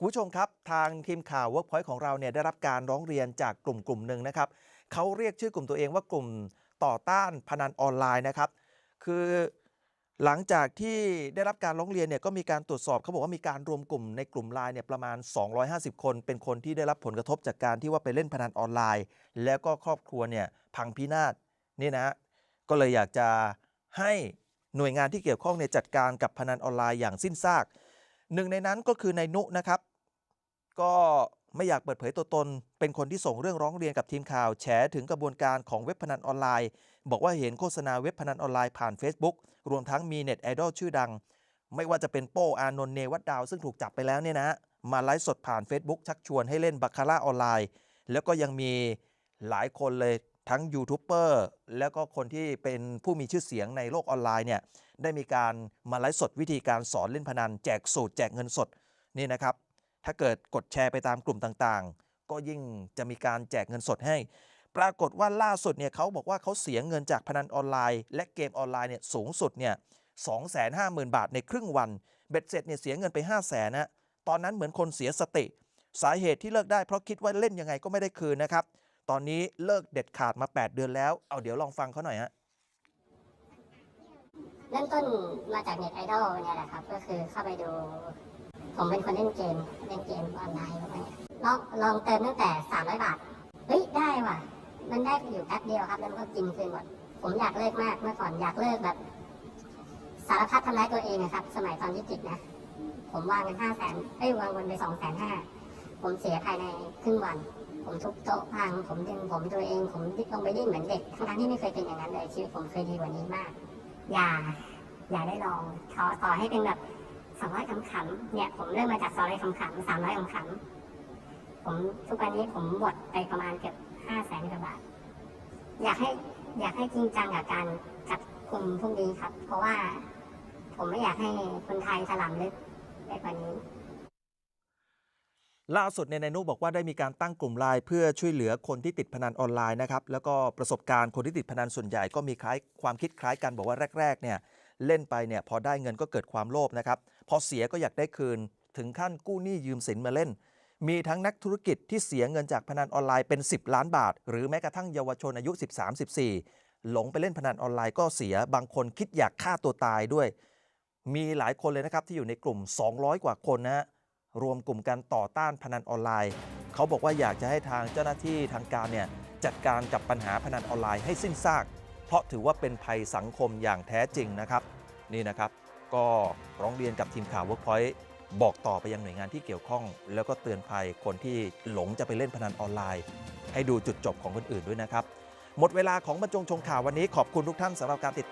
คุณผู้ชมครับทางทีมข่าว Workpoint ของเราเนี่ยได้รับการร้องเรียนจากกลุ่มกลุ่มหนึ่งนะครับเขาเรียกชื่อกลุ่มตัวเองว่ากลุ่มต่อต้านพนันออนไลน์นะครับคือหลังจากที่ได้รับการร้องเรียนเนี่ยก็มีการตรวจสอบเขาบอกว่ามีการรวมกลุ่มในกลุ่มไลน์เนี่ยประมาณ 250 คน เป็นคนที่ได้รับผลกระทบจากการที่ว่าไปเล่นพนันออนไลน์ แล้วก็ครอบครัวเนี่ยพังพินาศนี่นะฮะก็เลยอยากจะให้หน่วยงานที่เกี่ยวข้องเนี่ยจัดการกับพนันออนไลน์อย่างสิ้นซาก หนึ่งในนั้นก็คือนายนุนะครับ ก็ไม่อยากเปิดเผยตัวตน เป็นคนที่ส่งเรื่องร้องเรียนกับทีมข่าวแฉถึงกระบวนการของเว็บพนันออนไลน์ บอกว่าเห็นโฆษณาเว็บพนันออนไลน์ผ่าน Facebook รวมทั้งมีเน็ตไอดอลชื่อดัง ไม่ว่าจะเป็นโป้อานนท์เนวัดดาว ซึ่งถูกจับไปแล้วเนี่ยนะมาไลฟ์สดผ่าน Facebook ชักชวนให้เล่นบาคาร่าออนไลน์ แล้วก็ยังมีหลายคนเลย ทั้งยูทูบเบอร์แล้วก็คนที่เป็นผู้มีชื่อเสียงในโลกออนไลน์เนี่ยได้มีการมาไลฟ์สดวิธีการสอนเล่นพนัน แจกสูตรแจกเงินสดนี่นะครับ ถ้าเกิดกดแชร์ไปตามกลุ่มต่างๆ ก็ยิ่งจะมีการแจกเงินสดให้ ปรากฏว่าล่าสุดเนี่ยเขาบอกว่าเขาเสียเงินจากพนันออนไลน์ และเกมออนไลน์เนี่ยสูงสุดเนี่ย250,000 บาทในครึ่งวัน เบ็ดเสร็จเนี่ยเสียเงินไป5 0 0แสนนะตอนนั้นเหมือนคนเสียสติ สาเหตุที่เลิกได้เพราะคิดว่าเล่นยังไงก็ไม่ได้คืนนะครับ ตอนนี้เลิกเด็ดขาดมา 8 เดือนแล้ว เอาเดี๋ยวลองฟังเขาหน่อยฮะ เริ่มต้นมาจากเน็ตไอดอลเนี่ยแหละครับ ก็คือเข้าไปดู ผมเป็นคนเล่นเกม เล่นเกมออนไลน์ประมาณนี้ลองลองเติมตั้งแต่ 300 บาท เฮ้ย ได้ว่ะ มันได้อยู่แป๊บเดียวครับ แล้วมันก็กินคืนหมด ผมอยากเลิกมาก เมื่อก่อนอยากเลิกแบบ สารพัดทำร้ายตัวเองนะครับ สมัยตอนวิกฤตนะ ผมวางเงินห้าแสนเอ้ยวางเงินไปสองแสนห้าผมเสียภายในครึ่งวัน ผมทุบโต๊ะพังผมดึงผมตัวเอง ผมดิ้นลงไปดิ้นเหมือนเด็กทั้งที่ไม่เคยเป็นอย่างนั้นเลยชีวิตผมเคยดีกว่านี้มาก อย่า อย่าได้ลองขอต่อให้เป็นแบบสองร้อยคำขำๆเนี่ย ผมเริ่มมาจากสองร้อยคำขำสามร้อยคำขำๆผมทุกวันนี้ผมหมดไปประมาณเกือบห้าแสนกว่าบาท อยากให้อยากให้จริงจังกับการจับกลุ่มพวกนี้ครับ เพราะว่าผมไม่อยากให้คนไทยถลำลึกไปกว่านี้ ล่าสุดเนี่ยนายนุบอกว่าได้มีการตั้งกลุ่มไลน์เพื่อช่วยเหลือคนที่ติดพนันออนไลน์นะครับแล้วก็ประสบการณ์คนที่ติดพนันส่วนใหญ่ก็มีคล้ายความคิดคล้ายกันบอกว่าแรกๆเนี่ยเล่นไปเนี่ยพอได้เงินก็เกิดความโลภนะครับพอเสียก็อยากได้คืน ถึงขั้นกู้หนี้ยืมสินมาเล่น มีทั้งนักธุรกิจที่เสียเงินจากพนันออนไลน์เป็น 10 ล้านบาท หรือแม้กระทั่งเยาวชนอายุ 13-14 หลงไปเล่นพนันออนไลน์ก็เสียบางคนคิดอยากฆ่าตัวตายด้วย มีหลายคนเลยนะครับที่อยู่ในกลุ่ม 200 กว่าคนนะฮะ รวมกลุ่มกันต่อต้านพนันออนไลน์ เขาบอกว่าอยากจะให้ทางเจ้าหน้าที่ทางการเนี่ยจัดการกับปัญหาพนันออนไลน์ให้สิ้นซาก เพราะถือว่าเป็นภัยสังคมอย่างแท้จริงนะครับ นี่นะครับก็ร้องเรียนกับทีมข่าว Workpoint บอกต่อไปยังหน่วยงานที่เกี่ยวข้อง แล้วก็เตือนภัยคนที่หลงจะไปเล่นพนันออนไลน์ ให้ดูจุดจบของคนอื่นด้วยนะครับ หมดเวลาของบรรจงชงข่าววันนี้ขอบคุณทุกท่านสำหรับการติดตาม